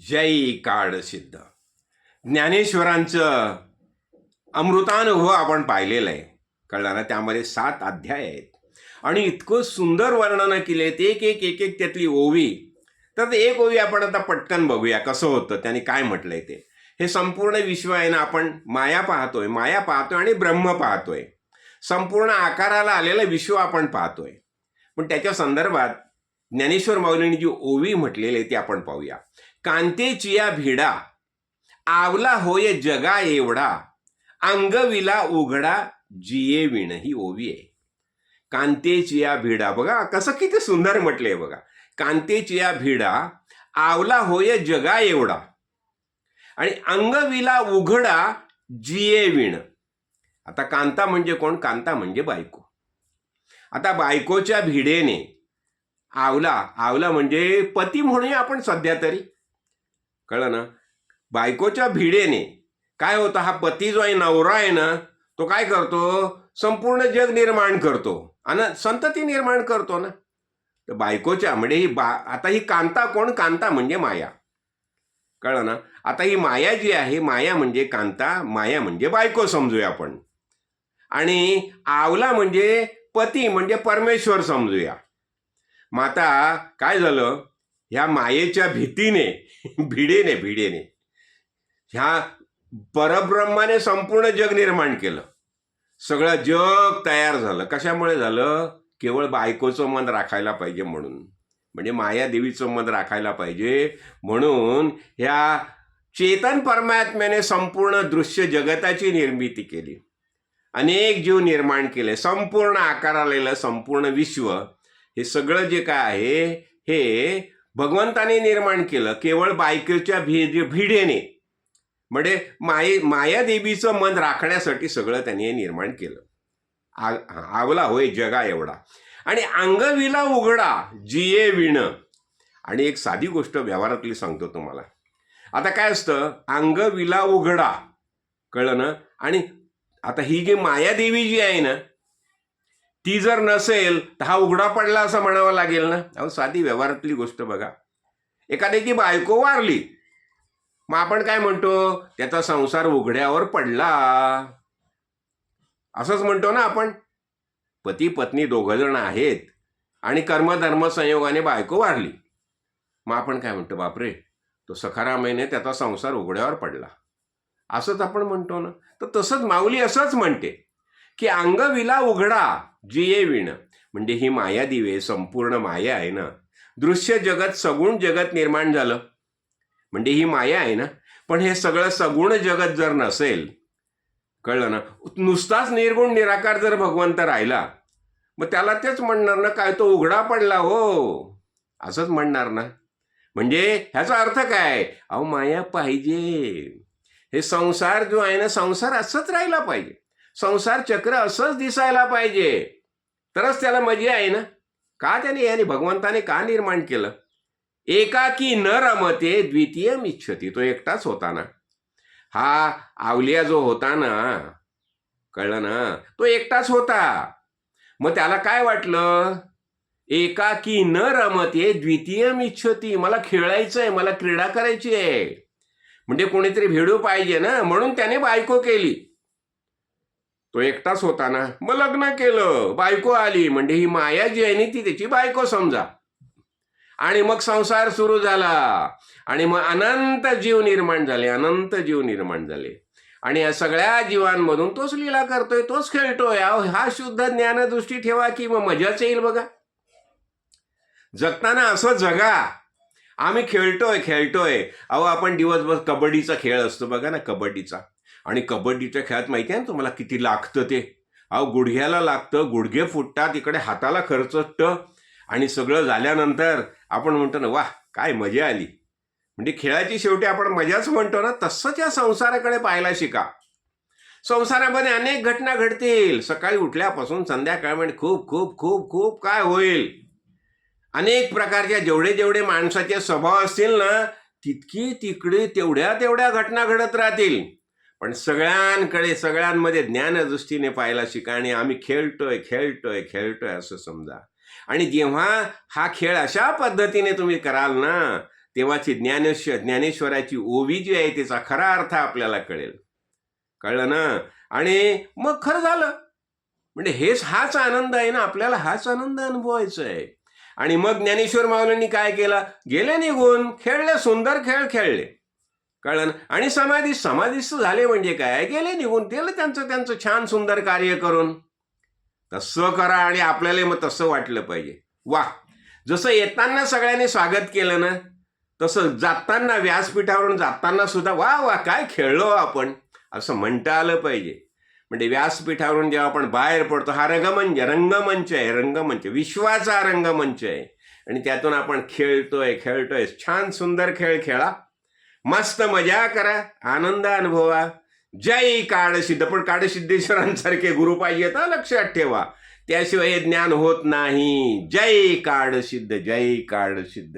जय काळ सिद्ध. ज्ञानेश्वरांचं अमृतानुभव हो आपण पाहिलेलं आहे. कळलं ना त्यामध्ये सात अध्याय आहेत. आणि इतकं सुंदर वर्णनं केले ते एक एक एक एक त्यातली ओवी. तर ते एक ओवी आपण आता पटकन बघूया कसं होतं त्याने काय म्हटलंय ते. हे संपूर्ण विश्व आहे ना आपण माया पाहतोय माया पाहतोय आणि ब्रह्म पाहतोय. संपूर्ण आकाराला आलेलं विश्व आपण पाहतोय. पण त्याच्या संदर्भात ज्ञानेश्वर माऊलींनी जी ओवी म्हटलेली आहे ती आपण पाहूया. कांतेची या भिडा आवला होय जगा एवढा अंगविला उघडा जिये विण ही ओवी आहे कांतेची या भिडा बघा कसं किती सुंदर म्हटलंय बघा. कांतेची या भिडा आवला होय जगा एवढा आणि अंगविला उघडा जिये विण. आता कांता म्हणजे कोण? कांता म्हणजे बायको. आता बायकोच्या भिडेने आवला आवला म्हणजे पती म्हणूया आपण सध्या तरी. कळलं ना? बायकोच्या भिडेने. काय होतं? हा पती जो आहे नवरा आहे ना तो काय करतो? संपूर्ण जग निर्माण करतो. आणि संतती निर्माण करतो ना. तर बायकोच्या म्हणजे ही बा आता ही कांता कोण? कांता म्हणजे माया. कळलं ना? आता ही माया जी आहे माया म्हणजे कांता माया म्हणजे बायको समजूया आपण. आणि आवला म्हणजे पती म्हणजे परमेश्वर समजूया. माता काय झालं? ह्या मायेच्या भीतीने भिडेने भिडेने ह्या परब्रह्माने संपूर्ण जग निर्माण केलं. सगळं जग तयार झालं. कशामुळे झालं? केवळ बायकोचं मन राखायला पाहिजे म्हणून. म्हणजे माया देवीचं मन राखायला पाहिजे म्हणून ह्या चेतन परमात्म्याने संपूर्ण दृश्य जगताची निर्मिती केली. अनेक जीव निर्माण केले. संपूर्ण आकार आलेलं संपूर्ण विश्व हे सगळं जे काय आहे हे भगवंताने निर्माण केलं केवळ बायकोच्या भी भिडेने. म्हणजे माये मायादेवीचं मन राखण्यासाठी सगळं त्यांनी हे निर्माण केलं. आ आवला होय जगा एवढा. आणि अंगविला उघडा जिये विण. आणि एक साधी गोष्ट व्यवहारातली सांगतो तुम्हाला. आता काय असतं? अंगविला उघडा. कळलं ना? आणि आता ही जी मायादेवी जी आहे ना ती जर नसेल तर हा उघडा पडला असं म्हणावं लागेल ना? अहो साधी व्यवहारातली गोष्ट बघा. एखाद्याची बायको वारली मग आपण काय म्हणतो? त्याचा संसार उघड्यावर पडला. असंच म्हणतो ना आपण. पती पत्नी दोघंजण आहेत आणि कर्मधर्म संयोगाने बायको वारली. मग आपण काय म्हणतो? बापरे तो सखारामाईने त्याचा संसार उघड्यावर पडला. असंच आपण म्हणतो ना? तर तसंच माऊली असंच म्हणते. की अंगविला उघडा जिये विण. म्हणजे ही माया दिवे संपूर्ण माया आहे ना. दृश्य जगत सगुण जगत निर्माण झालं. म्हणजे ही माया आहे ना. पण हे सगळं सगुण जगत जर नसेल कळलं ना? नुसताच निर्गुण निराकार जर भगवंत राहिला मग त्याला तेच म्हणणार ना काय तो उघडा पडला हो. असंच म्हणणार ना. म्हणजे ह्याचा अर्थ काय? अहो माया पाहिजे. हे संसार जो आहे ना संसार असंच राहिला पाहिजे. संसार चक्र असंच दिसायला पाहिजे. तरच त्याला मजा आहे ना? का त्याने याने भगवंताने का निर्माण केलं? एकाकी न रमते द्वितीय इच्छती तो एकटाच होता ना हा आवलिया जो होता ना कळलं ना? तो एकटाच होता. मग त्याला काय वाटलं? एकाकी न रमते द्वितीय इच्छती मला खेळायचं आहे मला क्रीडा करायची आहे म्हणजे कोणीतरी भेडू पाहिजे ना? म्हणून त्याने बायको केली. तो एकटाच होता ना. मग लग्न केलं. बायको आली म्हणजे ही माया जी आहे ना ती त्याची बायको समजा. आणि मग संसार सुरू झाला. आणि मग अनंत जीव निर्माण झाले अनंत जीव निर्माण झाले. आणि या सगळ्या जीवांमधून तोच लीला करतोय तोच खेळतोय. अहो हा शुद्ध ज्ञानदृष्टी ठेवा की मग मजाच येईल बघा. जगताना असं जगा. आम्ही खेळतोय खेळतोय. अहो आपण दिवसभर कबड्डीचा खेळ असतो बघा ना कबड्डीचा. आणि कबड्डीच्या खेळात माहिती आहे ना तुम्हाला किती लागतं ते? अहो गुडघ्याला लागतं गुडघे फुटतात इकडे हाताला खर्चटतं आणि सगळं झाल्यानंतर आपण म्हणतो ना वाह काय मजा आली. म्हणजे खेळाची शेवटी आपण मजाच म्हणतो ना तसंच या संसाराकडे पाहायला शिका. संसारामध्ये अनेक घटना घडतील. सकाळी उठल्यापासून संध्याकाळ म्हणजे खूप खूप खूप खूप काय होईल? अनेक प्रकारच्या जेवढे जेवढे माणसाचे स्वभाव असतील ना तितकी तिकडे तेवढ्या तेवढ्या घटना घडत राहतील. पण सगळ्यांकडे सगळ्यांमध्ये ज्ञानदृष्टीने पाहायला शिका आणि आम्ही खेळतोय खेळतोय खेळतोय असं समजा. आणि जेव्हा हा खेळ अशा पद्धतीने तुम्ही कराल ना तेव्हाची ज्ञानेश्वर ज्ञानेश्वराची ओवी जी आहे त्याचा खरा अर्थ आपल्याला कळेल. कळलं ना? आणि मग खरं झालं. म्हणजे हेच हाच आनंद आहे ना आपल्याला हाच आनंद अनुभवायचा आहे. आणि मग ज्ञानेश्वर माऊलींनी काय केलं? गेले निघून खेळले सुंदर खेळ खेळले. कळलं आणि समाधी समाधीस्थ झाले म्हणजे काय? गेले निघून गेलं त्यांचं त्यांचं छान सुंदर कार्य करून. तसं करा आणि आपल्याला मग तसं वाटलं पाहिजे. वा! जसं येताना सगळ्यांनी स्वागत केलं ना तसं जाताना व्यासपीठावरून जाताना सुद्धा वा वा काय खेळलो आपण? असं म्हणता आलं पाहिजे. म्हणजे व्यासपीठावरून जेव्हा आपण बाहेर पडतो हा रंगमंच रंगमंच आहे रंगमंच विश्वाचा रंगमंच आहे. आणि त्यातून आपण खेळतोय खेळतोय छान सुंदर खेळ खेळा. मस्त मजा करा आनंद अनुभवा. जय काळसिद्ध पण काळसिद्धेश्वरांसारखे गुरु पाहिजे तर लक्षात ठेवा. त्याशिवाय हे ज्ञान होत नाही. जय काळसिद्ध जय काळसिद्ध.